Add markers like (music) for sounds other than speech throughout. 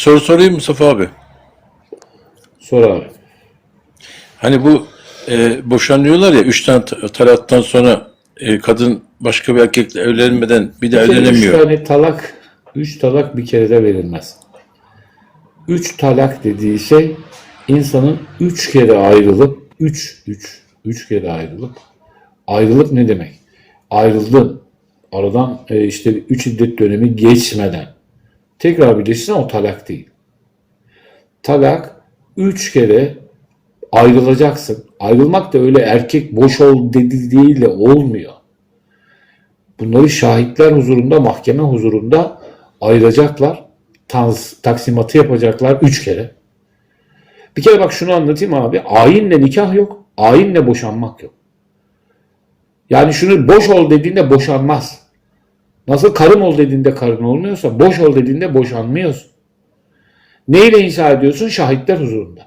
soru sorayım Mustafa abi. Sor abi. Hani bu e, boşanıyorlar ya üç tane ta- talaktan sonra e, kadın başka bir erkekle evlenmeden bir de Bir kere Üç evlenemiyor. tane talak, üç talak bir kere de verilmez. Üç talak dediği şey insanın üç kere ayrılıp, üç, üç, üç kere ayrılıp, ayrılıp ne demek? Ayrıldın. Aradan e, işte üç iddet dönemi geçmeden. Tekrar birleşirsen o talak değil. Talak üç kere ayrılacaksın. Ayrılmak da öyle erkek boş ol dediğiyle olmuyor. Bunları şahitler huzurunda, mahkeme huzurunda ayıracaklar. Tans, taksimatı yapacaklar üç kere. Bir kere bak şunu anlatayım abi. Ayinle nikah yok. Ayinle boşanmak yok. Yani şunu boş ol dediğinde boşanmaz. Nasıl karım ol dediğinde karın olmuyorsa boş ol dediğinde boşanmıyorsun. Neyle inşa ediyorsun? Şahitler huzurunda.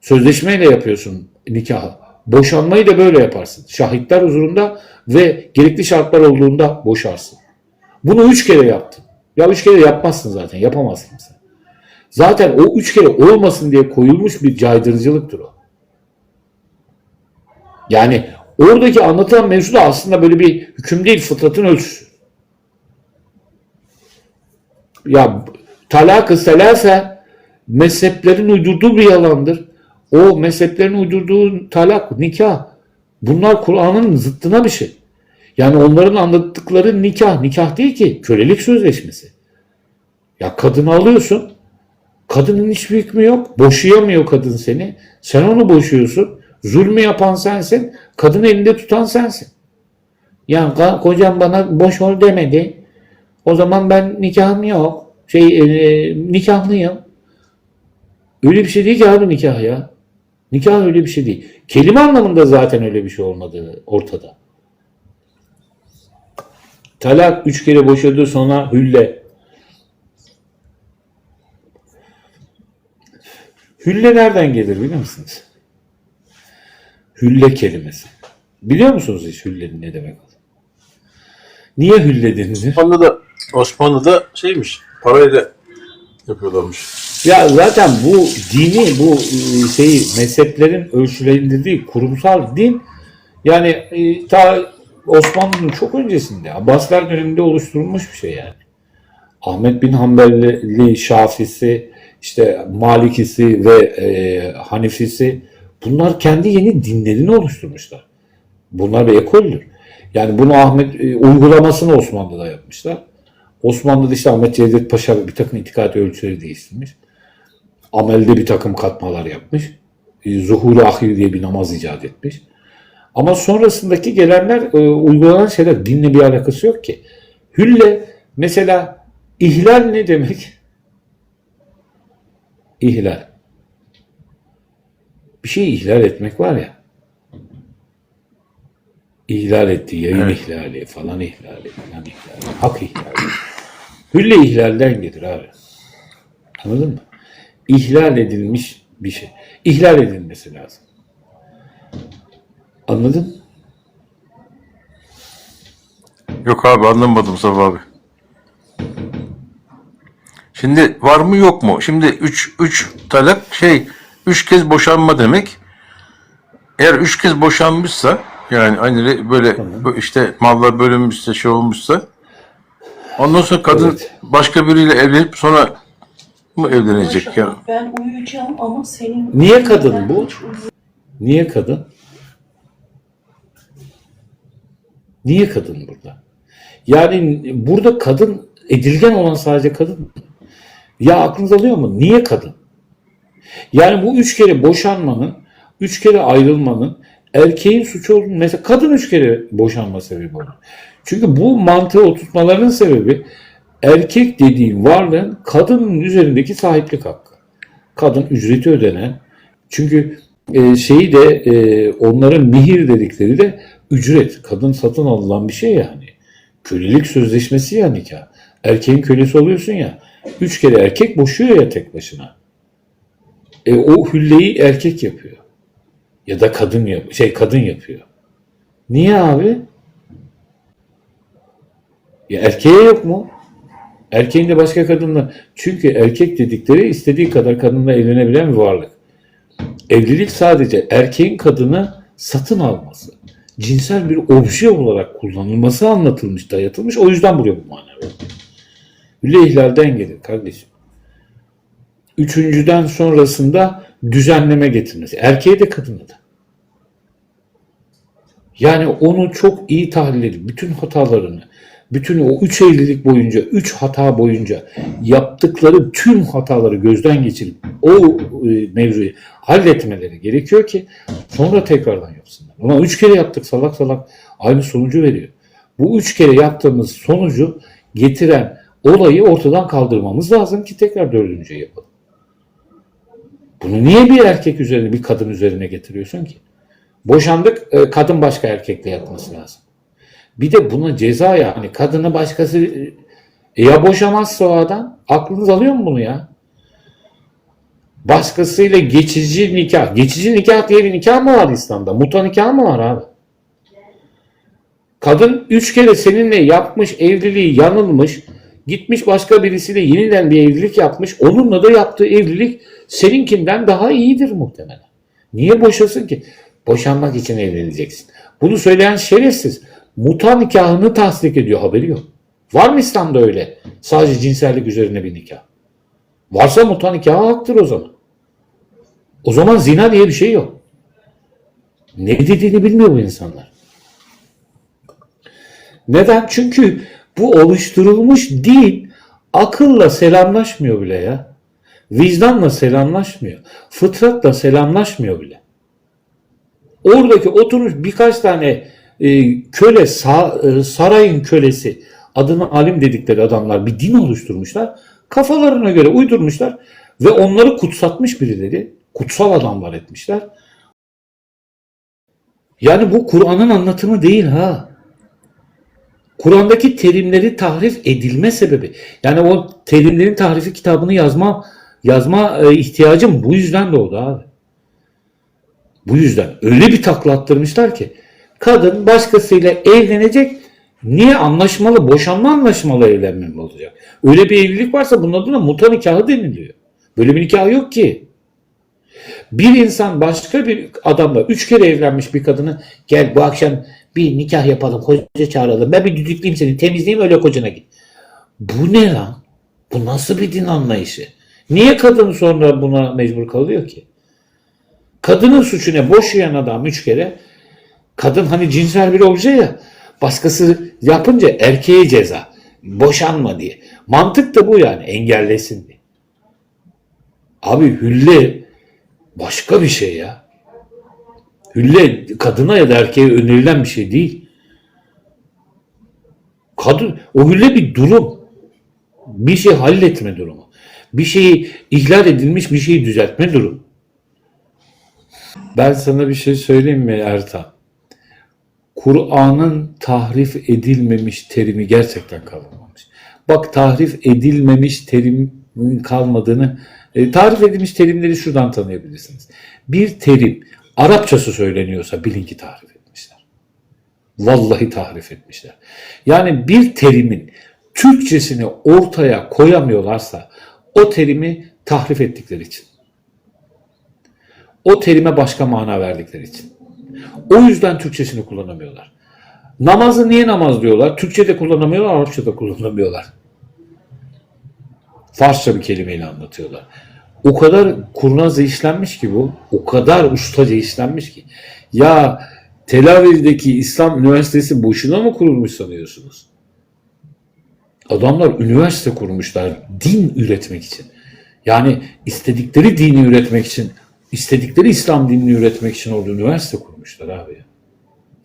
Sözleşmeyle yapıyorsun nikahı. Boşanmayı da böyle yaparsın. Şahitler huzurunda ve gerekli şartlar olduğunda boşarsın. Bunu üç kere yaptın. Ya üç kere yapmazsın zaten. Yapamazsın sen. Zaten o üç kere olmasın diye koyulmuş bir caydırıcılıktır o. Yani oradaki anlatılan mevzu da aslında böyle bir hüküm değil, fıtratın ölçüsü. Ya talak-ı selase mezheplerin uydurduğu bir yalandır. O mezheplerin uydurduğu talak, nikah bunlar Kur'an'ın zıttına bir şey. Yani onların anlattıkları nikah, nikah değil ki kölelik sözleşmesi. Ya kadını alıyorsun, kadının hiçbir hükmü yok, boşayamıyor kadın seni, sen onu boşuyorsun, zulmü yapan sensin, kadın elinde tutan sensin. Ya ka- kocam bana boş ol demedi, o zaman ben nikahım yok, şey e, nikahlıyım. Öyle bir şey değil ki abi nikah ya. Nikah öyle bir şey değil. Kelime anlamında zaten öyle bir şey olmadığı ortada. Talak üç kere boşadı sonra hülle. Hülle nereden gelir biliyor musunuz? Hülle kelimesi. Biliyor musunuz hiç hüllenin ne demek olduğunu? Niye hülle denilir? Osmanlı'da Osmanlı'da şeymiş parayla yapıyorlarmış. Ya zaten bu dini, bu e, şeyi mezheplerin ölçülendirdiği kurumsal din yani e, ta Osmanlı'nın çok öncesinde Abbasiler döneminde oluşturulmuş bir şey yani. Ahmet bin Hanbeli, Şafisi, işte Malikisi ve e, Hanifisi bunlar kendi yeni dinlerini oluşturmuşlar. Bunlar bir ekoldür. Yani bunu Ahmet e, uygulamasını Osmanlı'da yapmışlar. Osmanlı'da işte Ahmet Cevdet Paşa bir takım itikadi ölçüleri değiştirmiş. Amelde bir takım katmalar yapmış. E, Zuhur-u ahir diye bir namaz icat etmiş. Ama sonrasındaki gelenler e, uygulanan şeyler dinle bir alakası yok ki. Hülle mesela ihlal ne demek? İhlal. Bir şeyi ihlal etmek var ya. İhlal etti, yayın Evet. ihlali falan ihlali falan ihlali. Hak ihlali. Hülle ihlalden gelir abi. Anladın mı? İhlal edilmiş bir şey. İhlal edilmesi lazım. Anladın? Yok abi anlamadım Mustafa abi. Şimdi var mı yok mu? Şimdi 3 3 talak şey 3 kez boşanma demek. Eğer 3 kez boşanmışsa yani hani böyle bu işte mallar bölünmüşse şey olmuşsa ondan sonra kadın Evet. başka biriyle evlenip sonra mı evlenecek ya? Ben uyuyacağım ama senin... Niye kadın bu? Niye kadın? Niye kadın burada? Yani burada kadın edilgen olan sadece kadın. Ya aklınız alıyor mu? Niye kadın? Yani bu üç kere boşanmanın, üç kere ayrılmanın erkeğin suçu olduğunu mesela kadın üç kere boşanma sebebi olur. Çünkü bu mantığı oturtmalarının sebebi erkek dediğin varlığın kadının üzerindeki sahiplik hakkı. Kadın ücreti ödenen. Çünkü e, şeyi de e, onların mihir dedikleri de ücret. Kadın satın alınan bir şey yani. Kölelik sözleşmesi ya nikah. Erkeğin kölesi oluyorsun ya. Üç kere erkek boşuyor ya tek başına. E, o hülleyi erkek yapıyor. Ya da kadın yap şey kadın yapıyor. Niye abi? Ya erkeğe yok mu? Erkeğin de başka kadınla çünkü erkek dedikleri istediği kadar kadınla evlenebilen bir varlık. Evlilik sadece erkeğin kadını satın alması, cinsel bir obje olarak kullanılması anlatılmış, dayatılmış. O yüzden buraya bu mana verdi. Hülle ihlalden gelir kardeşim. Üçüncüden sonrasında düzenleme getirmesi. Erkeğe de kadına da. Yani onu çok iyi tahlil edip bütün hatalarını, bütün o üç evlilik boyunca, üç hata boyunca yaptıkları tüm hataları gözden geçirip o e, mevzuyu halletmeleri gerekiyor ki sonra tekrardan yapsınlar. Ama üç kere yaptık salak salak aynı sonucu veriyor. Bu üç kere yaptığımız sonucu getiren olayı ortadan kaldırmamız lazım ki tekrar dördüncüye yapalım. Bunu niye bir erkek üzerine bir kadın üzerine getiriyorsun ki? Boşandık e, kadın başka erkekle yatması lazım. Bir de buna ceza yani kadını başkası e, ya boşamazsa o adam aklınız alıyor mu bunu ya? Başkasıyla geçici nikah. Geçici nikah diye bir nikah mı var İslam'da? Muta nikah mı var abi? Kadın üç kere seninle yapmış evliliği yanılmış. Gitmiş başka birisiyle yeniden bir evlilik yapmış. Onunla da yaptığı evlilik seninkinden daha iyidir muhtemelen. Niye boşasın ki? Boşanmak için evleneceksin. Bunu söyleyen şerefsiz. Muta nikahını tasdik ediyor haberi yok. Var mı İslam'da öyle? Sadece cinsellik üzerine bir nikah. Varsa muta nikahı haktır o zaman. O zaman zina diye bir şey yok. Ne dediğini bilmiyor bu insanlar. Neden? Çünkü bu oluşturulmuş din akılla selamlaşmıyor bile ya. Vicdanla selamlaşmıyor. Fıtratla selamlaşmıyor bile. Oradaki oturmuş birkaç tane e, köle, e, sarayın kölesi, adını alim dedikleri adamlar bir din oluşturmuşlar. Kafalarına göre uydurmuşlar ve onları kutsatmış birileri. Kutsal adamlar etmişler. Yani bu Kur'an'ın anlatımı değil ha. Kur'an'daki terimleri tahrif edilme sebebi. Yani o terimlerin tahrifi kitabını yazma yazma e, ihtiyacım bu yüzden doğdu abi. Bu yüzden öyle bir takla attırmışlar ki kadın başkasıyla evlenecek niye anlaşmalı boşanma anlaşmalı evlenme mi olacak? Öyle bir evlilik varsa bunun adına muta nikahı deniliyor. Böyle bir nikah yok ki. Bir insan başka bir adamla üç kere evlenmiş bir kadını gel bu akşam bir nikah yapalım koca çağıralım ben bir düdükleyeyim seni temizleyeyim öyle kocana git. Bu ne lan? Bu nasıl bir din anlayışı? Niye kadın sonra buna mecbur kalıyor ki? Kadının suçu ne? Boşayan adam üç kere. Kadın hani cinsel bir obje ya. Başkası yapınca erkeğe ceza. Boşanma diye. Mantık da bu yani. Engellesin diye. Abi hülle başka bir şey ya. Hülle kadına ya da erkeğe önerilen bir şey değil. Kadın, o hülle bir durum. Bir şey halletme durumu. Bir şeyi ihlal edilmiş bir şeyi düzeltme durumu. Ben sana bir şey söyleyeyim mi Ertan? Kur'an'ın tahrif edilmemiş terimi gerçekten kalmamış. Bak tahrif edilmemiş terimin kalmadığını, e, tarif edilmiş terimleri şuradan tanıyabilirsiniz. Bir terim Arapçası söyleniyorsa bilin ki tahrif etmişler. Vallahi tahrif etmişler. Yani bir terimin Türkçesini ortaya koyamıyorlarsa o terimi tahrif ettikleri için. O terime başka mana verdikleri için. O yüzden Türkçesini kullanamıyorlar. Namazı niye namaz diyorlar? Türkçe'de kullanamıyorlar, Arapça'da kullanamıyorlar. Farsça bir kelimeyle anlatıyorlar. O kadar kurnazca işlenmiş ki bu. O kadar ustaca işlenmiş ki. Ya Tel Aviv'deki İslam Üniversitesi boşuna mı kurulmuş sanıyorsunuz? Adamlar üniversite kurmuşlar din üretmek için. Yani istedikleri dini üretmek için, istedikleri İslam dinini üretmek için orada üniversite kurmuşlar abi.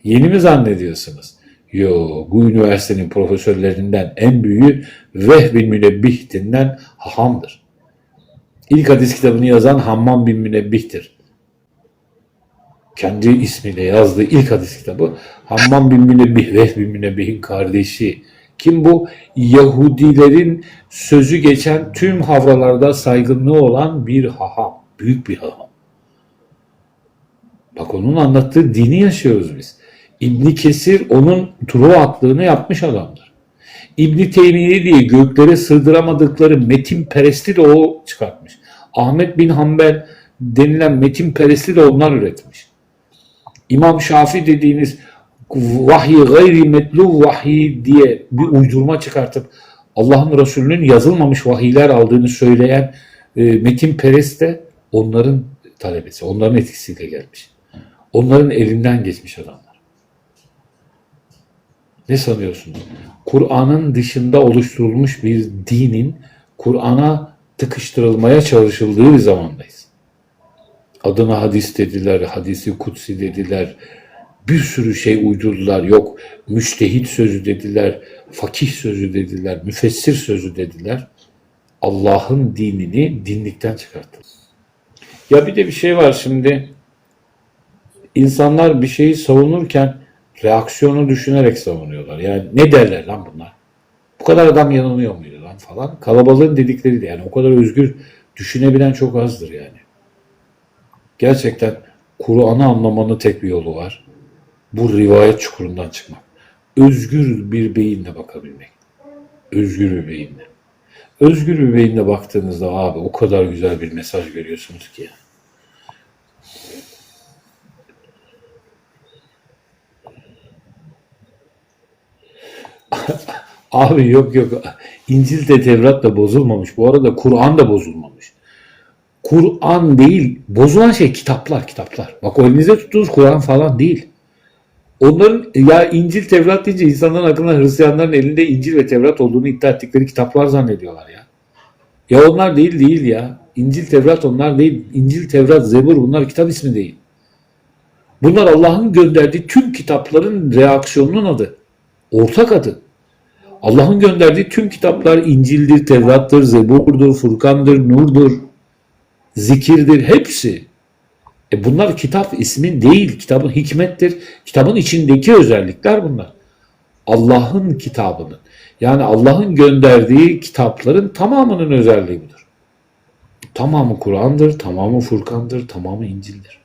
Yeni mi zannediyorsunuz? Yo, bu üniversitenin profesörlerinden en büyüğü Vehb bin Münebbih'tinden Haham'dır. İlk hadis kitabını yazan Hammam bin Münebbih'tir. Kendi ismiyle yazdığı ilk hadis kitabı Hammam bin Münebbih, Vehb bin Münebbih'in kardeşi. Kim bu? Yahudilerin sözü geçen tüm havralarda saygınlığı olan bir haham. Büyük bir haham. Bak onun anlattığı dini yaşıyoruz biz. İbni Kesir onun Truva aklığını yapmış adamdır. İbn Teymiye diye göklere sığdıramadıkları metin peresti de o çıkartmış. Ahmet bin Hanbel denilen metin peresti de onlar üretmiş. İmam Şafi dediğiniz vahiy gayri metlu vahiy diye bir uydurma çıkartıp Allah'ın Resulü'nün yazılmamış vahiyler aldığını söyleyen e, Metin Perest de onların talebesi, onların etkisiyle gelmiş. Onların elinden geçmiş adamlar. Ne sanıyorsunuz? Kur'an'ın dışında oluşturulmuş bir dinin Kur'an'a tıkıştırılmaya çalışıldığı bir zamandayız. Adına hadis dediler, hadisi kutsi dediler, bir sürü şey uydurdular. Yok müştehit sözü dediler, fakih sözü dediler, müfessir sözü dediler. Allah'ın dinini dinlikten çıkarttılar. Ya bir de bir şey var şimdi. İnsanlar bir şeyi savunurken reaksiyonu düşünerek savunuyorlar. Yani ne derler lan bunlar? Bu kadar adam yanılıyor muydu lan falan. Kalabalığın dedikleri de yani o kadar özgür düşünebilen çok azdır yani. Gerçekten Kur'an'ı anlamanın tek bir yolu var. Bu rivayet çukurundan çıkmak. Özgür bir beyinle bakabilmek. Özgür bir beyinle. Özgür bir beyinle baktığınızda abi o kadar güzel bir mesaj görüyorsunuz ki. (laughs) Abi yok yok. İncil de Tevrat da bozulmamış. Bu arada Kur'an da bozulmamış. Kur'an değil. Bozulan şey kitaplar kitaplar. Bak o elinizde tuttuğunuz Kur'an falan değil. Onların ya İncil Tevrat deyince insanların aklına Hristiyanların elinde İncil ve Tevrat olduğunu iddia ettikleri kitaplar zannediyorlar ya. Ya onlar değil değil ya. İncil Tevrat onlar değil. İncil Tevrat Zebur bunlar kitap ismi değil. Bunlar Allah'ın gönderdiği tüm kitapların reaksiyonunun adı. Ortak adı. Allah'ın gönderdiği tüm kitaplar İncil'dir, Tevrat'tır, Zebur'dur, Furkan'dır, Nur'dur, Zikir'dir. Hepsi. E bunlar kitap ismi değil. Kitabın hikmettir. Kitabın içindeki özellikler bunlar. Allah'ın kitabının. Yani Allah'ın gönderdiği kitapların tamamının özelliği budur. Tamamı Kur'an'dır, tamamı Furkan'dır, tamamı İncil'dir.